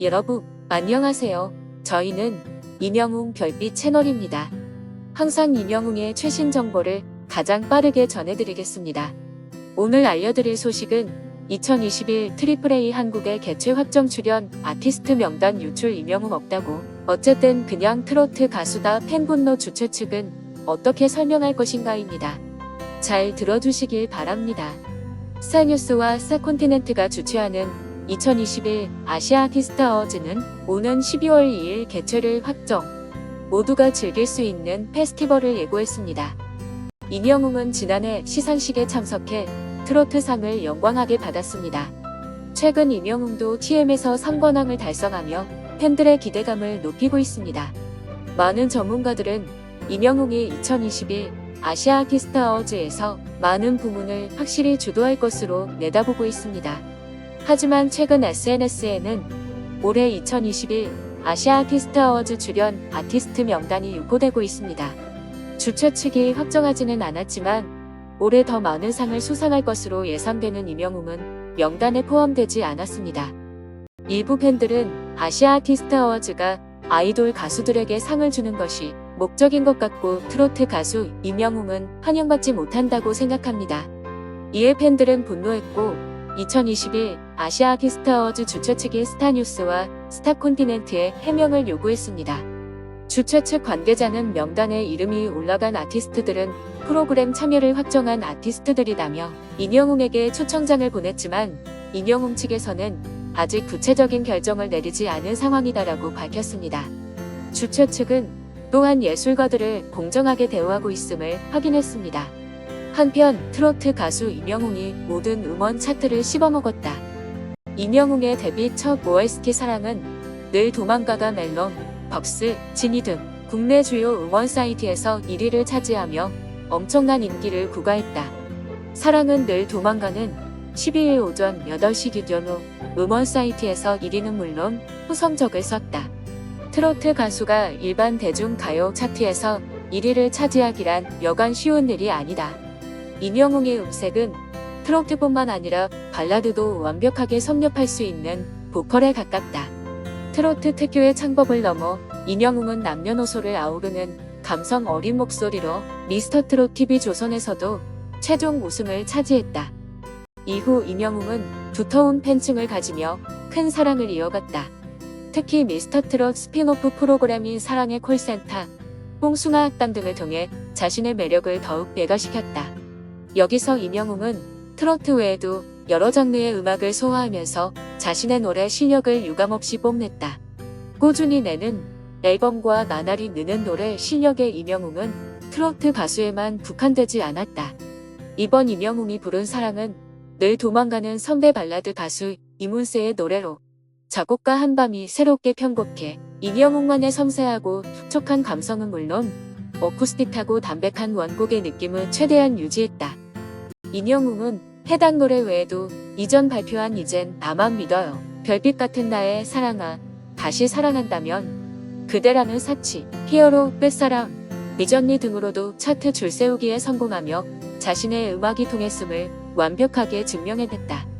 여러분, 안녕하세요. 저희는 이명웅 별빛 채널입니다. 항상 이명웅의 최신 정보를 가장 빠르게 전해드리겠습니다. 오늘 알려드릴 소식은 2021 트리플 A 한국의 개최 확정 출연 아티스트 명단 유출 이명웅 없다고. 어쨌든 그냥 트로트 가수다 팬분노 주최 측은 어떻게 설명할 것인가입니다. 잘 들어주시길 바랍니다. 스타뉴스와 스타콘티넨트가 주최하는 2021 아시아 아티스트 어워즈는 오는 12월 2일 개최를 확정. 모두가 즐길 수 있는 페스티벌을 예고했습니다. 이명웅은 지난해 시상식에 참석해 트로트상을 영광하게 받았습니다. 최근 이명웅도 TM에서 상관왕을 달성하며 팬들의 기대감을 높이고 있습니다. 많은 전문가들은 이명웅이 2021 아시아 아티스트 어워즈에서 많은 부문을 확실히 주도할 것으로 내다보고 있습니다. 하지만 최근 SNS에는 올해 2021 아시아 아티스트 어워즈 출연 아티스트 명단이 유포되고 있습니다. 주최 측이 확정하지는 않았지만 올해 더 많은 상을 수상할 것으로 예상되는 이명웅은 명단에 포함되지 않았습니다. 일부 팬들은 아시아 아티스트 어워즈가 아이돌 가수들에게 상을 주는 것이 목적인 것 같고 트로트 가수 이명웅은 환영받지 못한다고 생각합니다. 이에 팬들은 분노했고 2021 아시아 아티스트 어워즈 주최 측이 스타뉴스와 스타콘티넨트에 해명을 요구했습니다. 주최 측 관계자는 명단에 이름이 올라간 아티스트들은 프로그램 참여를 확정한 아티스트들이다며 이명웅에게 초청장을 보냈지만 이명웅 측에서는 아직 구체적인 결정을 내리지 않은 상황이다라고 밝혔습니다. 주최 측은 또한 예술가들을 공정하게 대우하고 있음을 확인했습니다. 한편 트로트 가수 이명웅이 모든 음원 차트를 씹어먹었다. 이명웅의 데뷔 첫 OST 사랑은 늘 도망가가 멜론, 벅스, 지니 등 국내 주요 음원 사이트에서 1위를 차지하며 엄청난 인기를 구가했다. 사랑은 늘 도망가는 12일 오전 8시 기준 후 음원 사이트에서 1위는 물론 후성적을 썼다. 트로트 가수가 일반 대중 가요 차트에서 1위를 차지하기란 여간 쉬운 일이 아니다. 이명웅의 음색은 트로트뿐만 아니라 발라드도 완벽하게 섭렵할 수 있는 보컬에 가깝다. 트로트 특유의 창법을 넘어 이명웅은 남녀노소를 아우르는 감성 어린 목소리로 미스터 트롯 TV 조선에서도 최종 우승을 차지했다. 이후 이명웅은 두터운 팬층을 가지며 큰 사랑을 이어갔다. 특히 미스터 트롯 스피노프 프로그램인 사랑의 콜센터, 뽕숭아 학당 등을 통해 자신의 매력을 더욱 배가시켰다. 여기서 이명웅은 트로트 외에도 여러 장르의 음악을 소화하면서 자신의 노래 실력을 유감없이 뽐냈다. 꾸준히 내는 앨범과 나날이 느는 노래 실력의 이명웅은 트로트 가수에만 국한되지 않았다. 이번 이명웅이 부른 사랑은 늘 도망가는 선배 발라드 가수 이문세의 노래로 작곡가 한밤이 새롭게 편곡해 이명웅만의 섬세하고 촉촉한 감성은 물론 어쿠스틱하고 담백한 원곡의 느낌을 최대한 유지했다. 이명웅은 해당 노래 외에도 이전 발표한 이젠 나만 믿어요. 별빛 같은 나의 사랑아. 다시 사랑한다면. 그대라는 사치. 히어로 끝사랑. 미전니 등으로도 차트 줄세우기에 성공하며 자신의 음악이 통했음을 완벽하게 증명해냈다.